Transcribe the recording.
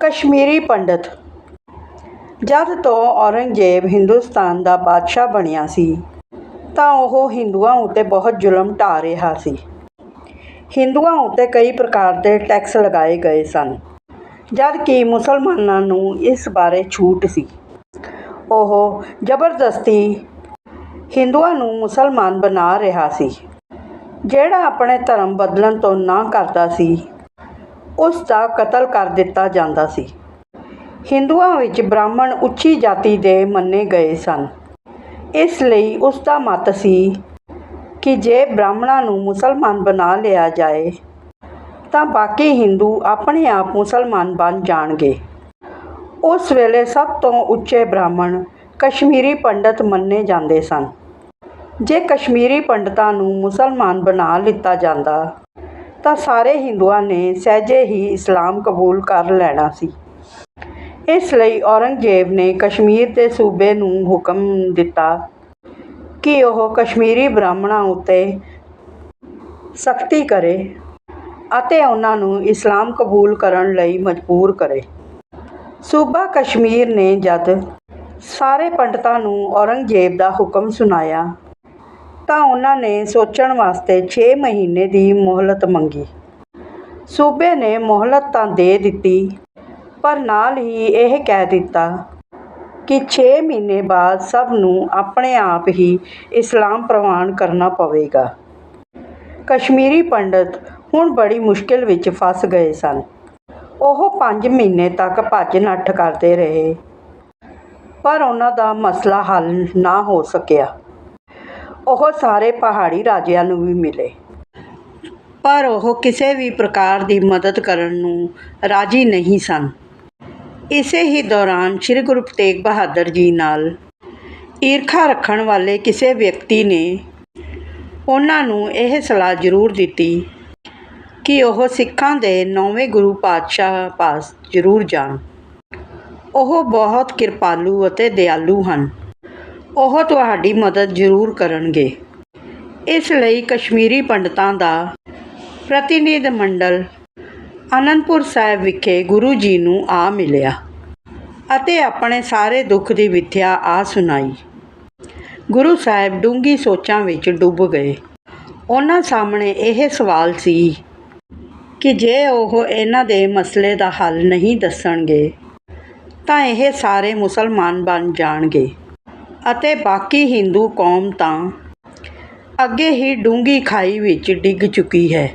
ਕਸ਼ਮੀਰੀ ਪੰਡਤ। ਜਦ ਤੋਂ ਔਰੰਗਜ਼ੇਬ ਹਿੰਦੁਸਤਾਨ ਦਾ ਬਾਦਸ਼ਾਹ ਬਣਿਆ ਸੀ, ਤਾਂ ਉਹ ਹਿੰਦੂਆਂ ਉੱਤੇ ਬਹੁਤ ਜ਼ੁਲਮ ਢਾ ਰਿਹਾ ਸੀ। ਹਿੰਦੂਆਂ ਉੱਤੇ ਕਈ ਪ੍ਰਕਾਰ ਦੇ ਟੈਕਸ ਲਗਾਏ ਗਏ ਸਨ, ਜਦ ਕਿ ਮੁਸਲਮਾਨਾਂ ਨੂੰ ਇਸ ਬਾਰੇ ਛੂਟ ਸੀ। ਉਹ ਜ਼ਬਰਦਸਤੀ ਹਿੰਦੂਆਂ ਨੂੰ ਮੁਸਲਮਾਨ ਬਣਾ ਰਿਹਾ ਸੀ, ਜਿਹੜਾ ਆਪਣੇ ਧਰਮ ਬਦਲਣ ਤੋਂ ਨਾ ਕਰਦਾ ਸੀ। ਉਸ ਦਾ ਕਤਲ ਕਰ ਦਿੱਤਾ ਜਾਂਦਾ ਸੀ। ਹਿੰਦੂਆਂ ਵਿੱਚ ਬ੍ਰਾਹਮਣ ਉੱਚੀ ਜਾਤੀ ਦੇ ਮੰਨੇ ਗਏ ਸਨ। ਇਸ ਲਈ ਉਸ ਦਾ ਮਤ ਸੀ ਕਿ ਜੇ ਬ੍ਰਾਹਮਣਾਂ ਨੂੰ ਮੁਸਲਮਾਨ ਬਣਾ ਲਿਆ ਜਾਏ, ਤਾਂ ਬਾਕੀ ਹਿੰਦੂ ਆਪਣੇ ਆਪ ਮੁਸਲਮਾਨ ਬਣ ਜਾਣਗੇ। ਉਸ ਵੇਲੇ ਸਭ ਤੋਂ ਉੱਚੇ ਬ੍ਰਾਹਮਣ ਕਸ਼ਮੀਰੀ ਪੰਡਤ ਮੰਨੇ ਜਾਂਦੇ ਸਨ। ਜੇ ਕਸ਼ਮੀਰੀ ਪੰਡਤਾਂ ਨੂੰ ਮੁਸਲਮਾਨ ਬਣਾ ਲਿੱਤਾ ਜਾਂਦਾ ਤਾਂ ਸਾਰੇ ਹਿੰਦੂਆਂ ਨੇ ਸਹਿਜੇ ਹੀ ਇਸਲਾਮ ਕਬੂਲ ਕਰ ਲੈਣਾ ਸੀ। ਇਸ ਲਈ ਔਰੰਗਜ਼ੇਬ ਨੇ ਕਸ਼ਮੀਰ ਦੇ ਸੂਬੇ ਨੂੰ ਹੁਕਮ ਦਿੱਤਾ ਕਿ ਉਹ ਕਸ਼ਮੀਰੀ ਬ੍ਰਾਹਮਣਾਂ ਉੱਤੇ ਸਖਤੀ ਕਰੇ ਅਤੇ ਉਹਨਾਂ ਨੂੰ ਇਸਲਾਮ ਕਬੂਲ ਕਰਨ ਲਈ ਮਜਬੂਰ ਕਰੇ। ਸੂਬਾ ਕਸ਼ਮੀਰ ਨੇ ਜਦ ਸਾਰੇ ਪੰਡਤਾਂ ਨੂੰ ਔਰੰਗਜ਼ੇਬ ਦਾ ਹੁਕਮ ਸੁਣਾਇਆ ਤਾਂ ਉਹਨਾਂ ਨੇ ਸੋਚਣ ਵਾਸਤੇ 6 ਮਹੀਨੇ ਦੀ ਮੋਹਲਤ ਮੰਗੀ। ਸੂਬੇ ਨੇ ਮੋਹਲਤ ਤਾਂ ਦੇ ਦਿੱਤੀ, ਪਰ ਨਾਲ ਹੀ ਇਹ ਕਹਿ ਦਿੱਤਾ ਕਿ 6 ਮਹੀਨੇ ਬਾਅਦ ਸਭ ਨੂੰ ਆਪਣੇ ਆਪ ਹੀ ਇਸਲਾਮ ਪ੍ਰਵਾਨ ਕਰਨਾ ਪਵੇਗਾ। ਕਸ਼ਮੀਰੀ ਪੰਡਤ ਹੁਣ ਬੜੀ ਮੁਸ਼ਕਿਲ ਵਿੱਚ ਫਸ ਗਏ ਸਨ। ਉਹ 5 ਮਹੀਨੇ ਤੱਕ ਭੱਜ ਨੱਠ ਕਰਦੇ ਰਹੇ, ਪਰ ਉਹਨਾਂ ਦਾ ਮਸਲਾ ਹੱਲ ਨਾ ਹੋ ਸਕਿਆ। ਉਹ ਸਾਰੇ ਪਹਾੜੀ ਰਾਜਿਆਂ ਨੂੰ ਵੀ ਮਿਲੇ। ਪਰ ਉਹ ਕਿਸੇ ਵੀ ਪ੍ਰਕਾਰ ਦੀ ਮਦਦ ਕਰਨ ਨੂੰ ਰਾਜੀ ਨਹੀਂ ਸਨ। ਇਸੇ ਹੀ ਦੌਰਾਨ ਸ੍ਰੀ ਗੁਰੂ ਤੇਗ ਬਹਾਦਰ ਜੀ ਨਾਲ ਈਰਖਾ ਰੱਖਣ ਵਾਲੇ ਕਿਸੇ ਵਿਅਕਤੀ ਨੇ ਉਹਨਾਂ ਨੂੰ ਇਹ ਸਲਾਹ ਜ਼ਰੂਰ ਦਿੱਤੀ ਕਿ ਉਹ ਸਿੱਖਾਂ ਦੇ ਨੌਵੇਂ ਗੁਰੂ ਪਾਤਸ਼ਾਹ ਪਾਸ ਜ਼ਰੂਰ ਜਾਣ। ਉਹ ਬਹੁਤ ਕਿਰਪਾਲੂ ਅਤੇ ਦਿਆਲੂ ਹਨ। ਉਹ ਤੁਹਾਡੀ ਮਦਦ ਜ਼ਰੂਰ ਕਰਨਗੇ। ਇਸ ਲਈ ਕਸ਼ਮੀਰੀ ਪੰਡਤਾਂ ਦਾ ਪ੍ਰਤੀਨਿਧ ਮੰਡਲ ਅਨੰਦਪੁਰ ਸਾਹਿਬ ਵਿਖੇ ਗੁਰੂ ਜੀ ਨੂੰ ਆ ਮਿਲਿਆ ਅਤੇ ਆਪਣੇ ਸਾਰੇ ਦੁੱਖ ਦੀ ਵਿਥਿਆ ਆ ਸੁਣਾਈ। ਗੁਰੂ ਸਾਹਿਬ ਡੂੰਗੀ ਸੋਚਾਂ ਵਿੱਚ ਡੁੱਬ ਗਏ। ਉਹਨਾਂ ਸਾਹਮਣੇ ਇਹ ਸਵਾਲ ਸੀ ਕਿ ਜੇ ਉਹ ਇਹਨਾਂ ਦੇ ਮਸਲੇ ਦਾ ਹੱਲ ਨਹੀਂ ਦੱਸਣਗੇ, ਤਾਂ ਇਹ ਸਾਰੇ ਮੁਸਲਮਾਨ ਬਣ ਜਾਣਗੇ। ਅਤੇ ਬਾਕੀ ਹਿੰਦੂ ਕੌਮ ਤਾਂ ਅੱਗੇ ਹੀ ਡੂੰਘੀ ਖਾਈ ਵਿੱਚ ਡਿੱਗ ਚੁੱਕੀ ਹੈ।